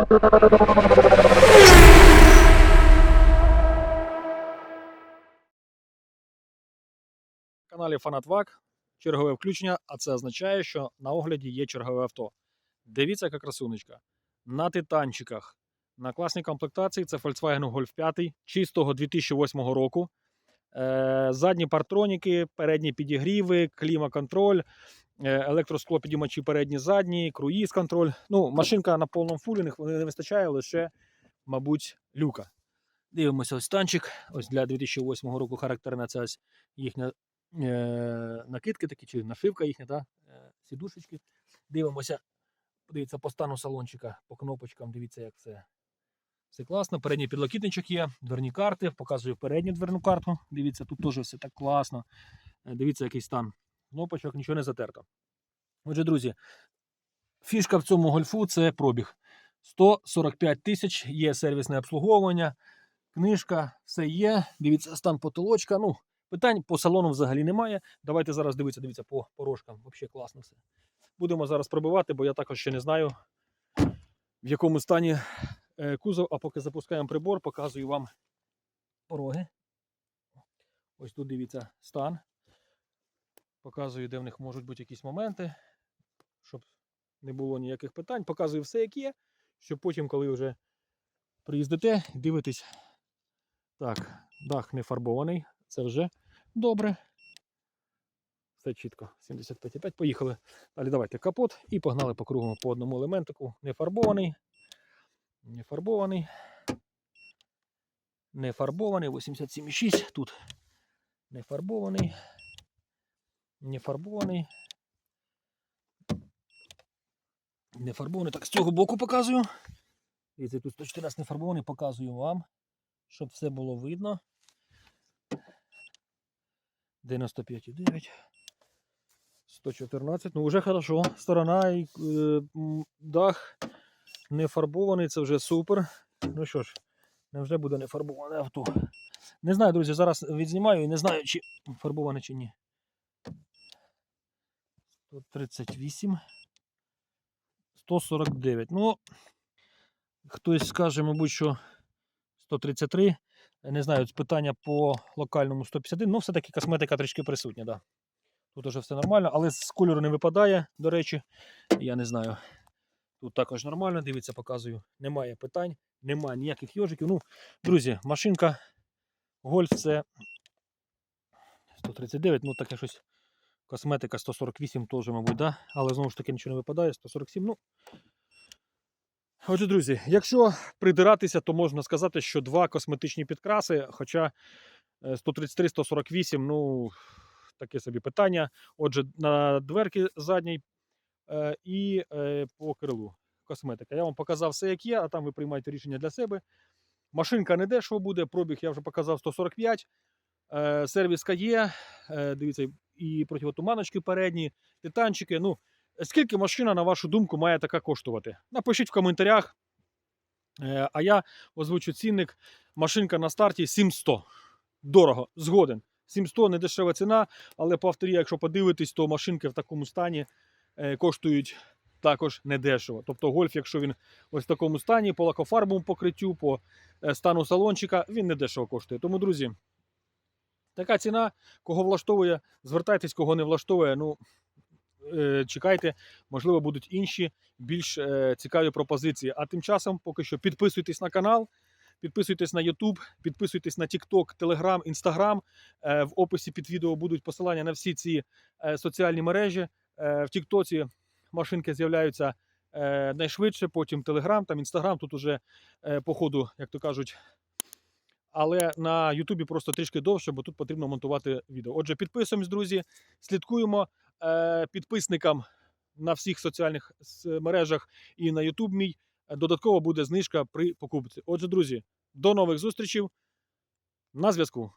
На каналі Фанат ВАК чергове включення, а це означає, що на огляді є чергове авто. Дивіться, яка красунечка. На титанчиках. На класній комплектації це Volkswagen Golf 5 чистого 2008 року. Е, задні партроніки, передні підігріви, клімаконтроль, електросклопідіймачі передні задні, круїз-контроль. Ну, машинка на повному фулі, не вистачає лише, мабуть, люка. Дивимося ось танчик. Ось для 2008 року характерна ця ось їхня е, накидки такі, чи нашивка їхня, да? е, сідушечки. Дивимося, подивіться по стану салончика, по кнопочкам, дивіться, як все. Все класно. Передній підлокітничок є, дверні карти, показую передню дверну карту. Дивіться, тут теж все так класно. Е, Дивіться, який стан. Кнопочок, нічого не затерто. Отже, друзі, фішка в цьому гольфу це пробіг. 145 тисяч, є сервісне обслуговування, книжка, все є. Дивіться, стан потолочка. Ну, питань по салону взагалі немає. Давайте зараз дивитися, дивіться, по порожкам. Взагалі класно все. Будемо зараз пробивати, бо я також ще не знаю, в якому стані е, кузов. А поки запускаємо прибор, показую вам пороги. Ось тут дивіться стан. Показую, де в них можуть бути якісь моменти, щоб не було ніяких питань. Показую все, як є, щоб потім, коли вже приїздите, дивитесь. Так, дах не фарбований, це вже добре. Все чітко. 75,5. Поїхали. Далі давайте капот і погнали по кругу по одному елементику. Не фарбований. Не фарбований. Не фарбований. 87,6. Тут не фарбований. Не фарбований. Не фарбований. Так, з цього боку показую. Дивіться, тут 114 не фарбований, показую вам, щоб все було видно. 95,9. 114. Ну, вже хорошо. Сторона і е, дах не фарбований, це вже супер. Ну що ж, невже буде не фарбоване авто. Не знаю, друзі, зараз відзнімаю і не знаю, чи фарбоване чи ні. 138. 149. Ну, хтось скаже, мабуть, що 133. Не знаю, питання по локальному 151. Ну, все-таки косметика трішки присутня, да. Тут уже все нормально, але з кольору не випадає, до речі. Я не знаю. Тут також нормально, дивіться, показую. Немає питань, немає ніяких йожиків. Ну, друзі, машинка Гольф це 139, ну таке щось. Косметика 148 теж, мабуть, да? але знову ж таки нічого не випадає. 147. Ну. Отже, друзі, якщо придиратися, то можна сказати, що два косметичні підкраси, хоча 133-148, ну, таке собі питання. Отже, на дверки задній е, і е, по крилу косметика. Я вам показав все, як є, а там ви приймаєте рішення для себе. Машинка не дешево буде, пробіг я вже показав 145. Е, сервіска є. Е, дивіться, і противотуманочки передні, титанчики. Ну, скільки машина, на вашу думку, має така коштувати? Напишіть в коментарях. Е, а я озвучу цінник. Машинка на старті 700. Дорого, згоден. 700 не дешева ціна, але по авторі, якщо подивитись, то машинки в такому стані е, коштують також недешево. Тобто гольф, якщо він ось в такому стані, по лакофарбовому покриттю, по е, стану салончика, він недешево коштує. Тому, друзі, така ціна, кого влаштовує, звертайтесь, кого не влаштовує. Ну, е, чекайте, можливо, будуть інші більш е, цікаві пропозиції. А тим часом, поки що, підписуйтесь на канал. Підписуйтесь на YouTube, підписуйтесь на TikTok, Telegram, Instagram. Е, В описі під відео будуть посилання на всі ці соціальні мережі. В TikTok машинки з'являються найшвидше, потім Telegram, там Instagram, тут уже по ходу, як то кажуть. Але на Ютубі просто трішки довше, бо тут потрібно монтувати відео. Отже, підписуємось, друзі, слідкуємо е, підписникам на всіх соціальних мережах і на Ютуб мій. Додатково буде знижка при покупці. Отже, друзі, до нових зустрічей. На зв'язку.